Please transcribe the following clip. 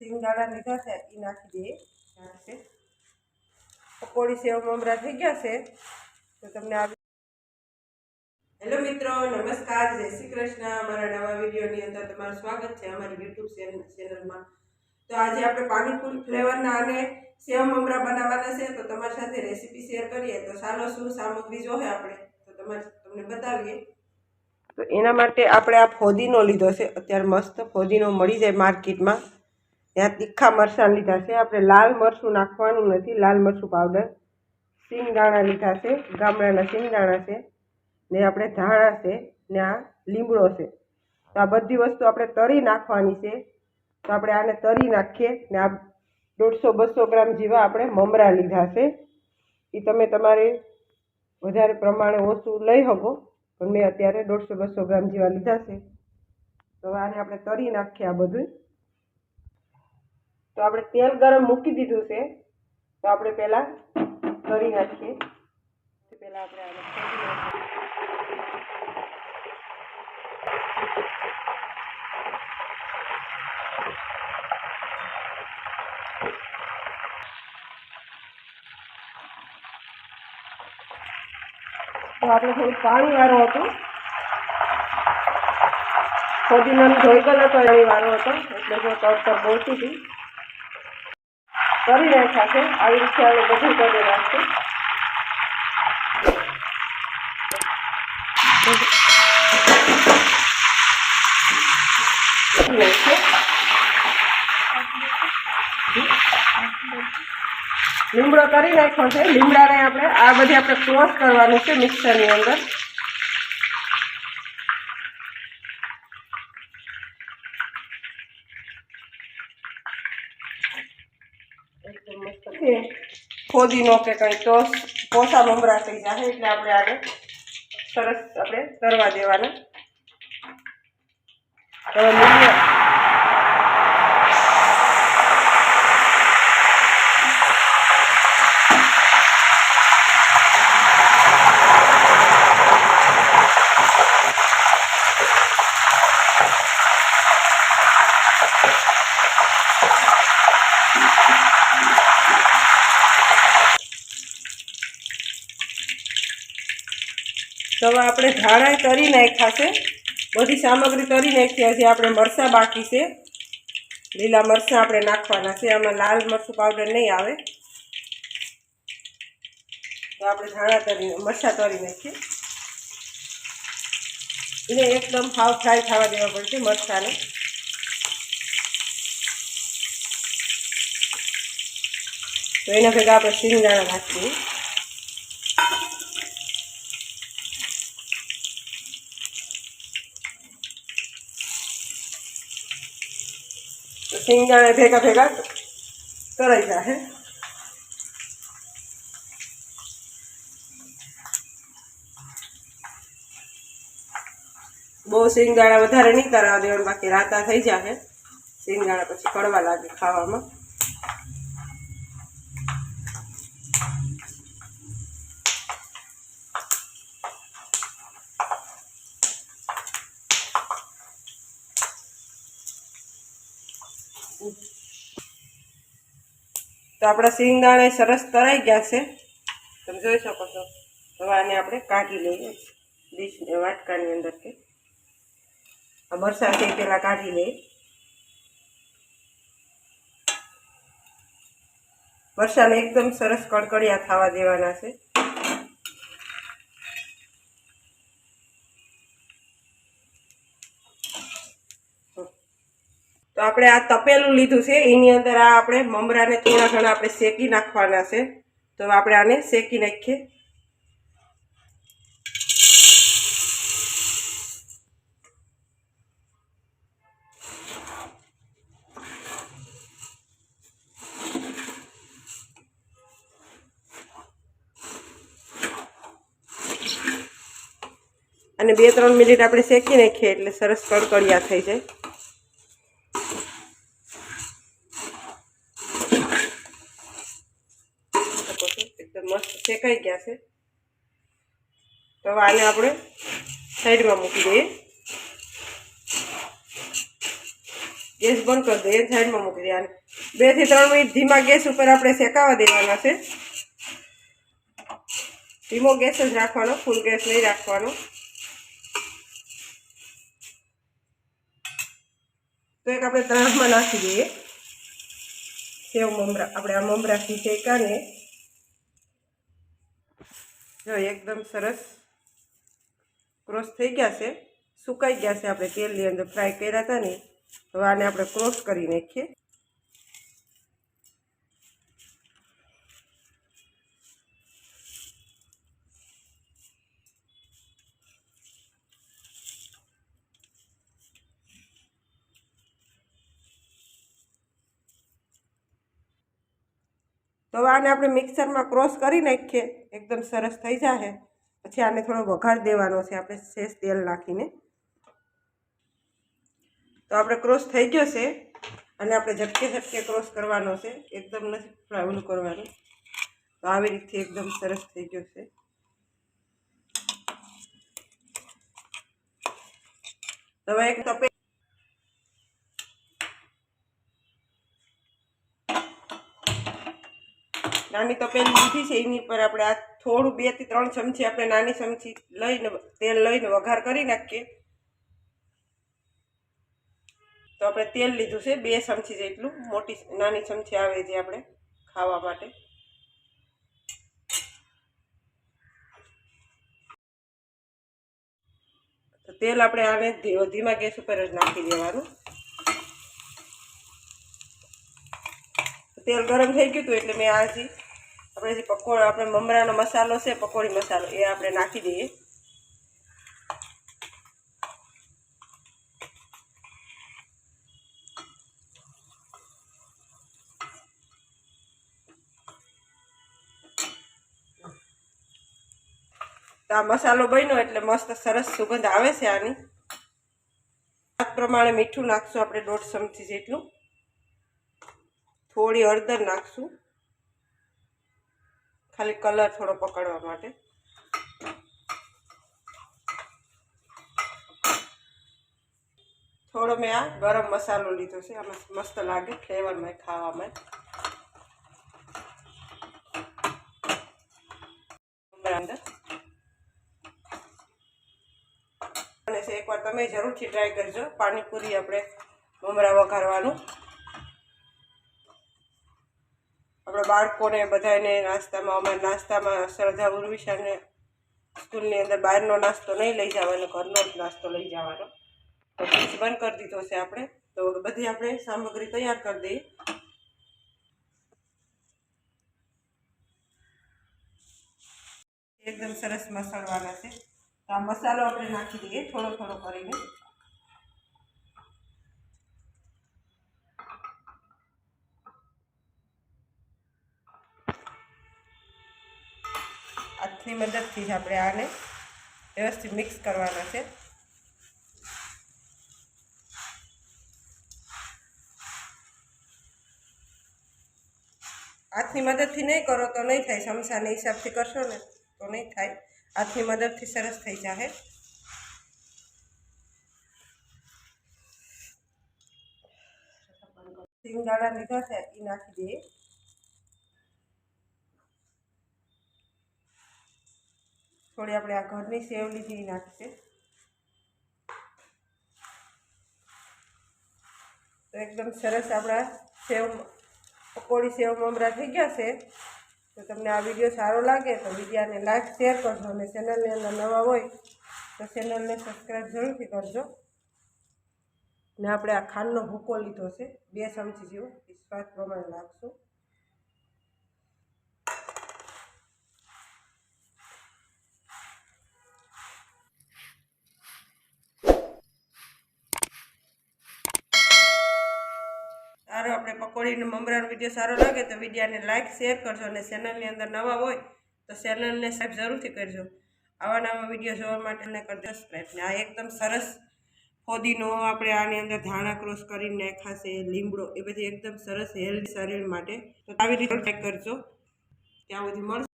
સિંગદાણા લીધા છે એ નાખી દઈએ. નાખશે પકોડી સેવ મમરા થઈ ગયા છે. તો તમને આ હેલો મિત્રો નમસ્કાર. જય શ્રી કૃષ્ણ. અમારા નવા વિડીયોની અંદર તમારું સ્વાગત છે અમારી યુટ્યુબ ચેનલમાં. તો આજે આપણે પાણીપુરી ફ્લેવરના અને સેવ મમરા બનાવવાના છે. તો તમારી સાથે રેસીપી શેર કરીએ. તો ચાલો શું સામગ્રી જોહે આપણે? તો તમારે તમને બતાવીએ. તો એના માટે આપણે આ ફોદીનો લીધો છે. અત્યારે મસ્ત ફોદીનો મળી જાય માર્કેટમાં. ત્યાં તીખા મરચાં લીધા છે. આપણે લાલ મરચું નાખવાનું નથી. લાલ મરચું પાવડર સિંગદાણા લીધા છે. ગામડાના સિંગદાણા છે. ને આપણે ધાણા છે ને આ લીમડો છે. તો આ બધી વસ્તુ આપણે તરી નાખવાની છે. તો આપણે આને તરી નાખીએ ને આ દોઢસો બસો ગ્રામ જેવા આપણે મમરા લીધા છે. એ તમે તમારે વધારે પ્રમાણે ઓછું લઈ શકો. પણ મેં અત્યારે દોઢસો બસો ગ્રામ જેવા લીધા છે. તો આને આપણે તરી નાખીએ આ બધું. તો આપણે તેલ ગરમ મૂકી દીધું છે. તો આપણે પહેલાં કરી નાખીએ. પહેલાં આપણે તો આપણે થોડું પાણી વાળું હતું. ફોદીનાનું ધોઈ ગયેલો તો પાણી વાળો હતો. એટલે જો તળ બોલતી હતી. કરી નાખ્યા છે આવી રીતે બધું કરી નાખશું લીમડો કરી નાખ્યો છે. લીમડાને આપણે આ બધી આપણે ક્રોસ કરવાનું છે મિક્સરની અંદર એકદમ મસ્ત છે. ફોદીનો કે કંઈ તો પોસા મમરા થઈ જશે એટલે આપણે આને સરસ આપણે તરવા દેવાના. હવે મીડિયમ હવે આપણે ધાણા તરી નાખ્યા છે. બધી સામગ્રી તરી નાખી હજી આપણે મરચાં બાકી છે. લીલા મરચાં આપણે નાખવાના છે. આમાં લાલ મરચું પાવડર નહીં આવે. તો આપણે ધાણા તરી, મરચાં તરી નાખીએ. એને એકદમ હાવ ફ્રાય થવા દેવા પડશે મરચાંને. તો એના ભેગા આપણે સિંગદાણા નાખી દઈએ તો સિંગદાણા ભેગા ભેગા કરાઈ જાય બહુ સિંગદાણા વધારે નહીં કરાવવા દેવાનું બાકી રાતા થઈ જાય સિંગદાણા પછી કડવા લાગે ખાવામાં તો આપણા શિંગદાણા સરસ તરાઈ ગયા છે. તમે જોઈ શકો છો. હવે આને આપણે કાઢી લઈએ. ડીશ વાટકાની અંદર કે. આ મરચાં છે પહેલાં કાઢી લઈએ. મરચાંને એકદમ સરસ કડકડિયા થવા દેવાના છે. તો આપણે આ તપેલું લીધું છે. એની અંદર આ આપણે મમરાને થોડા ઘણા આપણે શેકી નાખવાના છે. તો આપણે આને શેકી નાખીએ. અને બે ત્રણ મિનિટ આપણે શેકી નાખીએ એટલે સરસ કડકડિયા થઈ જાય એકદમ મસ્ત શેકાઈ ગયા છે? તો આને આપણે સાઈડમાં મૂકી દઈએ. ગેસ બંધ કરી દઈએ, સાઈડમાં મૂકી દઈએ. અને બેથી ત્રણ મિનિટ ધીમા ગેસ ઉપર આપણે શેકાવા દેવાના છે. ધીમો ગેસ જ રાખવાનો, ફૂલ ગેસ નહીં રાખવાનો. તો એક આપણે ત્રણમાં નાખી દઈએ. સેવ મમરા, આપણે આ મમરાથી શેકાને જો, એકદમ સરસ ક્રોસ થઈ ગયા છે. સુકાઈ ગયા છે આપણે તેલની અંદર ફ્રાય કર્યા હતા ને હવે આને આપણે ક્રોસ કરી નાખીએ. તો આને આપણે મિક્સરમાં ક્રોસ કરી નાખીએ. એકદમ સરસ થઈ જશે પછી આને થોડો વઘાર દેવાનો છે. આપણે શેષ તેલ નાખીને. તો આપણે ક્રોસ થઈ ગયો છે. અને આપણે ઝટકે ઝટકે ક્રોસ કરવાનો છે. એકદમ નથી ફ્રાવલું કરવાનું. તો આવી રીતે એકદમ સરસ થઈ ગયો છે. હવે એક તપે નાની તપેલી લીધી છે, એની પર આપણે આ થોડું બેથી ત્રણ ચમચી આપણે નાની ચમચી લઈને, તેલ લઈને વઘાર કરી નાખીએ. તો આપણે તેલ લીધું છે, બે ચમચી જેટલું મોટી નાની ચમચી આવે છે આપણે ખાવા માટે. તેલ આપણે આને ધીમા ગેસ ઉપર જ નાખી દેવાનું. તેલ ગરમ થઈ ગયું હતું એટલે મેં આ આપણે જે પકોડ, આપણે મમરાનો મસાલો છે, પકોડી મસાલો, એ આપણે નાખી દઈએ. તો આ મસાલો બન્યો એટલે મસ્ત સરસ સુગંધ આવે છે આની. પ્રમાણે મીઠું નાખશું આપણે દોઢ ચમચી જેટલું. થોડી હળદર નાખશું. ખાલી કલર થોડો પકડવા માટે. થોડો મેં આ ગરમ મસાલો લીધો છે. આમાં મસ્ત લાગે ફ્લેવરમાં ખાવામાં. અંદર. એકવાર તમે જરૂરથી ટ્રાય કરજો. પાણીપુરી આપણે મમરા વઘારવાનું. આપણા બાળકોને બધાને નાસ્તામાં, અમારે નાસ્તામાં શ્રદ્ધા ઉર્વિશાને સ્કૂલની અંદર બહારનો નાસ્તો નહીં લઈ જવાનો, ઘરનો જ નાસ્તો લઈ જવાનો. તો ફ્રીજ બંધ કરી દીધો છે આપણે. તો બધી આપણે સામગ્રી તૈયાર કરી દઈએ. એકદમ સરસ મસાળવાના છે. તો આ મસાલો આપણે નાખી દઈએ થોડો થોડો કરીને. મદદથી જ આપણે આને વ્યવસ્થિત મિક્સ કરવાના છે. હાથની મદદથી નહીં કરો તો નહીં થાય ચમચાના હિસાબથી કરશો ને તો નહીં થાય. હાથની મદદથી સરસ થઈ જાય સિંગદાણા લીધા છે એ નાખી દઈએ. થોડી આપણે આ ઘરની સેવ લીધી નાખશે તો એકદમ સરસ આપણા સેવ, પકોડી સેવ મમરા થઈ ગયા છે. તો તમને આ વીડિયો સારો લાગે તો વિડીયાને લાઈક, શેર કરજો અને ચેનલની અંદર નવા હોય તો ચેનલને સબસ્ક્રાઈબ જરૂરથી કરજો. ને આપણે આ ખાંડનો ભૂકો લીધો છે, બે ચમચી જેવો વિશ્વાસ પ્રમાણે નાખશું સારો આપણે પકોડીનો મમરાનો વીડિયો સારો લાગે તો વિડીયાને લાઇક શેર કરજો અને ચેનલની અંદર નવા હોય તો ચેનલને સાહેબ જરૂરથી કરજો. આવા નવા વીડિયો જોવા માટે કરજો સબસ્ક્રાઈબ ને આ એકદમ સરસ ફોદીનો આપણે આની અંદર ધાણા ક્રોસ કરીને નાખાશે લીમડો, એ બધી એકદમ સરસ હેલ્થ શરીર માટે. તો આવી રીતે ટ્રાય કરજો. ત્યાં સુધી મળશે.